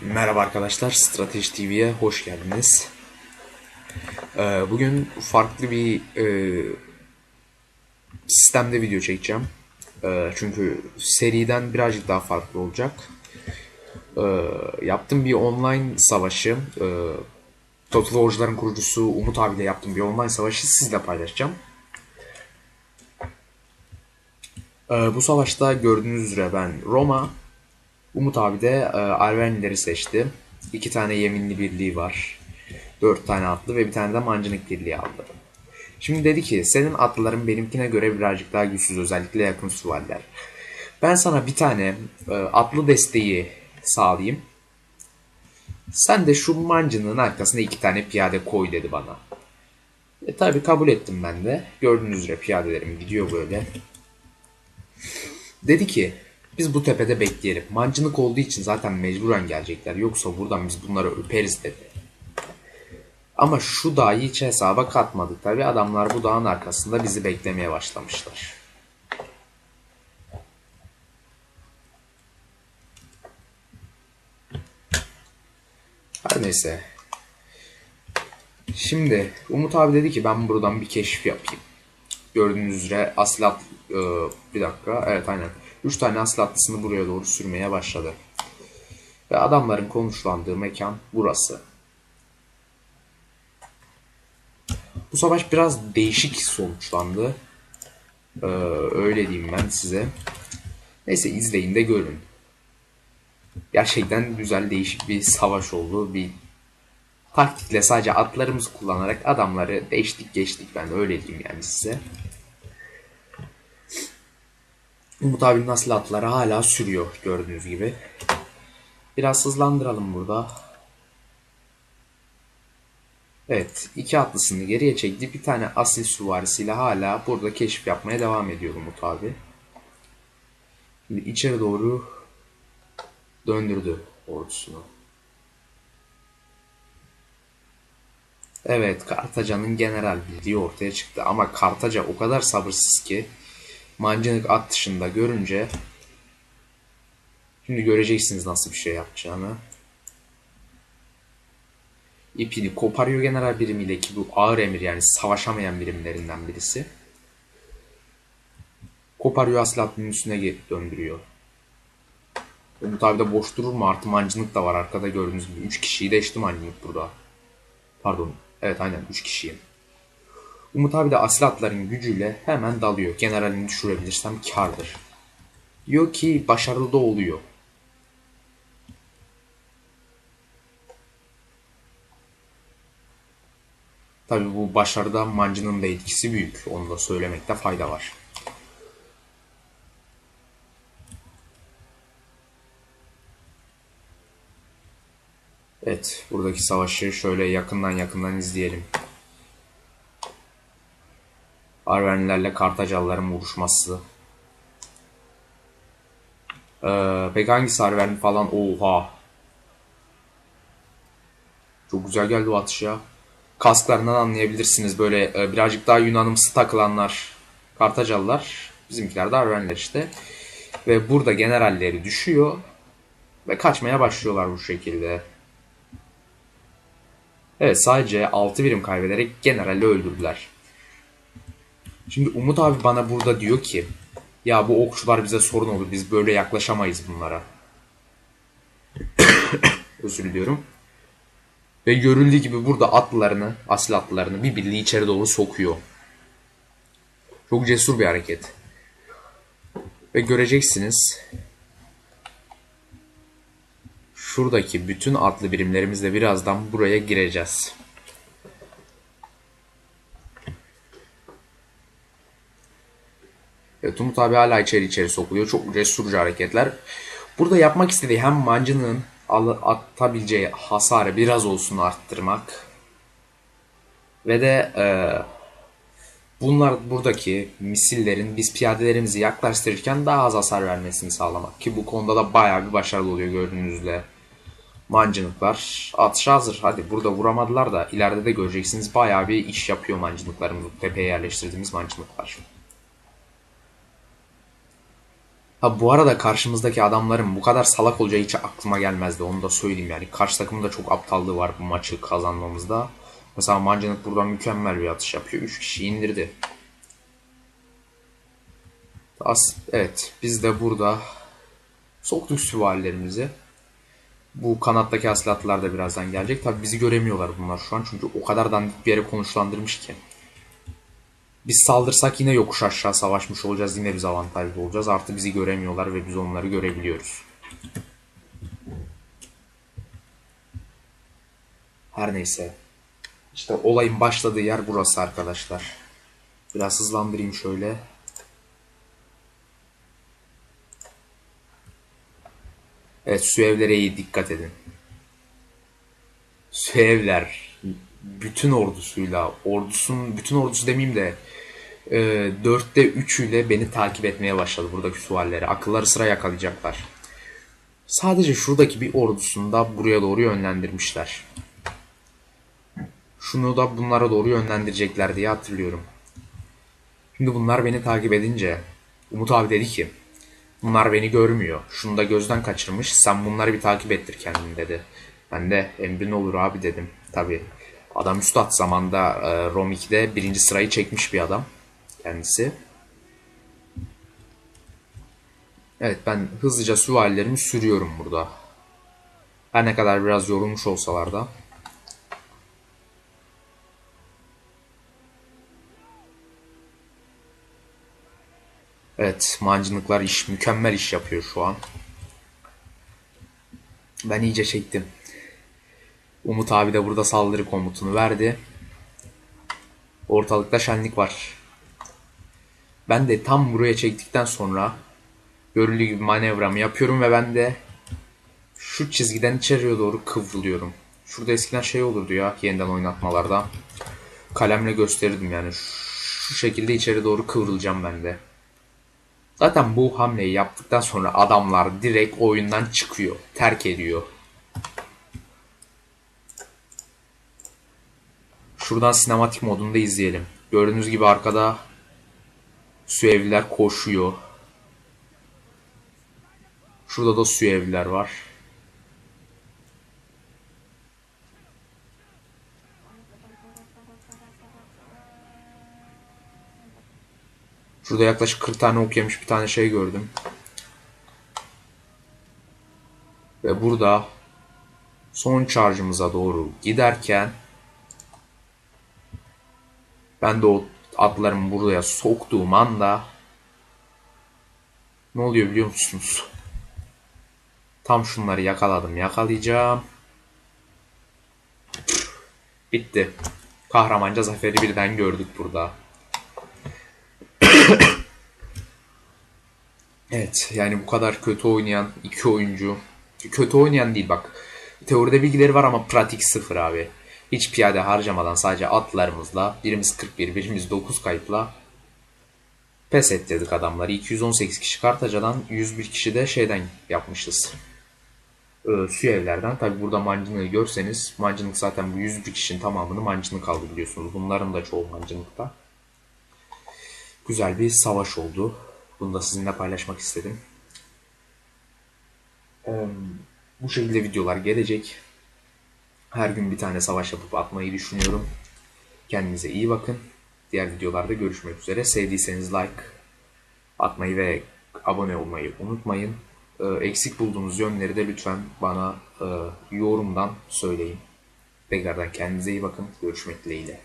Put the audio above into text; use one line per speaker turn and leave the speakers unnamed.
Merhaba arkadaşlar, Strateji TV'ye hoş geldiniz. Ee, bugün farklı bir e, sistemde video çekeceğim. Ee, çünkü seriden birazcık daha farklı olacak. Ee, yaptığım bir online savaşı, e, Total War'cuların kurucusu Umut abiyle yaptığım bir online savaşı sizle paylaşacağım. Bu savaşta gördüğünüz üzere ben Roma, Umut abi de e, Arvenileri seçti. İki tane yeminli birliği var. Dört tane atlı ve bir tane de mancınık birliği aldı. Şimdi dedi ki senin atlıların benimkine göre birazcık daha güçsüz özellikle yakın süvariler. Ben sana bir tane e, atlı desteği sağlayayım. Sen de şu mancınığın arkasına iki tane piyade koy dedi bana. E tabi kabul ettim ben de. Gördüğünüz üzere piyadelerim gidiyor böyle. Dedi ki biz bu tepede bekleyelim. Mancınık olduğu için zaten mecburen gelecekler. Yoksa buradan biz bunları öperiz dedi. Ama şu dağı hiç hesaba katmadık tabi. Adamlar bu dağın arkasında bizi beklemeye başlamışlar. Her neyse. Şimdi Umut abi dedi ki ben buradan bir keşif yapayım. Gördüğünüz üzere aslat e, bir dakika evet aynen. 3 tane asıl atlısını buraya doğru sürmeye başladı. Ve adamların konuşlandığı mekan burası. Bu savaş biraz değişik sonuçlandı. Ee, öyle diyeyim ben size. Neyse izleyin de görün. Gerçekten güzel değişik bir savaş oldu. Bir taktikle sadece atlarımızı kullanarak adamları değiştik geçtik ben öyle diyeyim yani size. Umut abinin asıl atları hala sürüyor gördüğünüz gibi. Biraz hızlandıralım burada. Evet, iki atlısını geriye çekti. Bir tane asil süvarisiyle hala burada keşif yapmaya devam ediyor Umut abi. Şimdi içeri doğru döndürdü ordusunu. Evet, Kartaca'nın general bildiği ortaya çıktı. Ama Kartaca o kadar sabırsız ki mancınık at dışında görünce şimdi göreceksiniz nasıl bir şey yapacağını. İpini koparıyor general birimiyle ki bu ağır emir yani savaşamayan birimlerinden birisi. Koparıyor asıl atlının üstüne döndürüyor. Umut abi de boş durur mu? Artı mancınık da var arkada gördüğünüz gibi. 3 kişiyi deşti mancınık burada. Pardon. Evet aynen 3 kişiyim. Umut abi de asil atların gücüyle hemen dalıyor. Generalini düşürebilirsem kardır. Diyor ki başarılı da oluyor. Tabi bu başarıda mancının da etkisi büyük. Onu da söylemekte fayda var. Evet, buradaki savaşı şöyle yakından yakından izleyelim. Arvenilerle Kartacalıların vuruşması. Ee, peki hangisi Arven falan? Oha. Çok güzel geldi o atış ya. Kasklarından anlayabilirsiniz böyle e, birazcık daha Yunanımsı takılanlar Kartacalılar. Bizimkiler de Arvenler işte. Ve burada generalleri düşüyor. Ve kaçmaya başlıyorlar bu şekilde. Evet sadece 6 birim kaybederek generali öldürdüler. Şimdi Umut abi bana burada diyor ki ya bu okçular bize sorun olur biz böyle yaklaşamayız bunlara. Özür diliyorum. Ve görüldüğü gibi burada atlılarını, asil atlılarını bir birliği içeri doğru sokuyor. Çok cesur bir hareket. Ve göreceksiniz şuradaki bütün atlı birimlerimizle birazdan buraya gireceğiz. Evet, Umut abi hala içeri içeri sokuluyor. Çok cesurca hareketler. Burada yapmak istediği hem mancının atabileceği hasarı biraz olsun arttırmak ve de e, bunlar buradaki misillerin biz piyadelerimizi yaklaştırırken daha az hasar vermesini sağlamak ki bu konuda da bayağı bir başarılı oluyor gördüğünüz üzere. Mancınıklar atışa hazır. Hadi burada vuramadılar da ileride de göreceksiniz bayağı bir iş yapıyor mancınıklarımız. Tepeye yerleştirdiğimiz mancınıklar. Ha bu arada karşımızdaki adamların bu kadar salak olacağı hiç aklıma gelmezdi. Onu da söyleyeyim yani. Karşı takımın da çok aptallığı var bu maçı kazanmamızda. Mesela Mancınık buradan mükemmel bir atış yapıyor. 3 kişi indirdi. As evet biz de burada soktuk süvarilerimizi. Bu kanattaki hasılatlar da birazdan gelecek. Tabi bizi göremiyorlar bunlar şu an çünkü o kadar dandik bir yere konuşlandırmış ki. Biz saldırsak yine yokuş aşağı savaşmış olacağız. Yine biz avantajlı olacağız. Artı bizi göremiyorlar ve biz onları görebiliyoruz. Her neyse. İşte olayın başladığı yer burası arkadaşlar. Biraz hızlandırayım şöyle. Evet su evlere iyi dikkat edin. Su evler bütün ordusuyla, ordusun bütün ordusu demeyeyim de e, dörtte üçüyle beni takip etmeye başladı buradaki sualleri. Akılları sıra yakalayacaklar. Sadece şuradaki bir ordusunu da buraya doğru yönlendirmişler. Şunu da bunlara doğru yönlendirecekler diye hatırlıyorum. Şimdi bunlar beni takip edince Umut abi dedi ki bunlar beni görmüyor. Şunu da gözden kaçırmış. Sen bunları bir takip ettir kendini dedi. Ben de emrin olur abi dedim. Tabi adam üstad zamanda e, Rom 2'de birinci sırayı çekmiş bir adam kendisi. Evet ben hızlıca süvarilerimi sürüyorum burada. Her ne kadar biraz yorulmuş olsalar da. Evet mancınıklar iş mükemmel iş yapıyor şu an. Ben iyice çektim. Umut abi de burada saldırı komutunu verdi. Ortalıkta şenlik var. Ben de tam buraya çektikten sonra görüldüğü gibi manevramı yapıyorum ve ben de şu çizgiden içeriye doğru kıvrılıyorum. Şurada eskiden şey olurdu ya yeniden oynatmalarda. Kalemle gösterirdim yani. Şu şekilde içeri doğru kıvrılacağım ben de. Zaten bu hamleyi yaptıktan sonra adamlar direkt oyundan çıkıyor. Terk ediyor. Şuradan sinematik modunda izleyelim. Gördüğünüz gibi arkada su evliler koşuyor. Şurada da su evliler var. Şurada yaklaşık 40 tane ok yemiş bir tane şey gördüm. Ve burada son charge'ımıza doğru giderken ben de o atlarımı buraya soktuğum anda ne oluyor biliyor musunuz? Tam şunları yakaladım. Yakalayacağım. Bitti. Kahramanca zaferi birden gördük burada. evet yani bu kadar kötü oynayan iki oyuncu. Kötü oynayan değil bak. Teoride bilgileri var ama pratik sıfır abi. Hiç piyade harcamadan sadece atlarımızla birimiz 41 birimiz 9 kayıpla pes ettirdik adamları. 218 kişi Kartaca'dan 101 kişi de şeyden yapmışız. Ee, su evlerden. Tabi burada mancınığı görseniz mancınık zaten bu 101 kişinin tamamını mancınık aldı biliyorsunuz. Bunların da çoğu mancınıkta. Güzel bir savaş oldu. Bunu da sizinle paylaşmak istedim. Ee, bu şekilde videolar gelecek. Her gün bir tane savaş yapıp atmayı düşünüyorum. Kendinize iyi bakın. Diğer videolarda görüşmek üzere. Sevdiyseniz like atmayı ve abone olmayı unutmayın. Ee, eksik bulduğunuz yönleri de lütfen bana e, yorumdan söyleyin. Tekrardan kendinize iyi bakın. Görüşmek dileğiyle.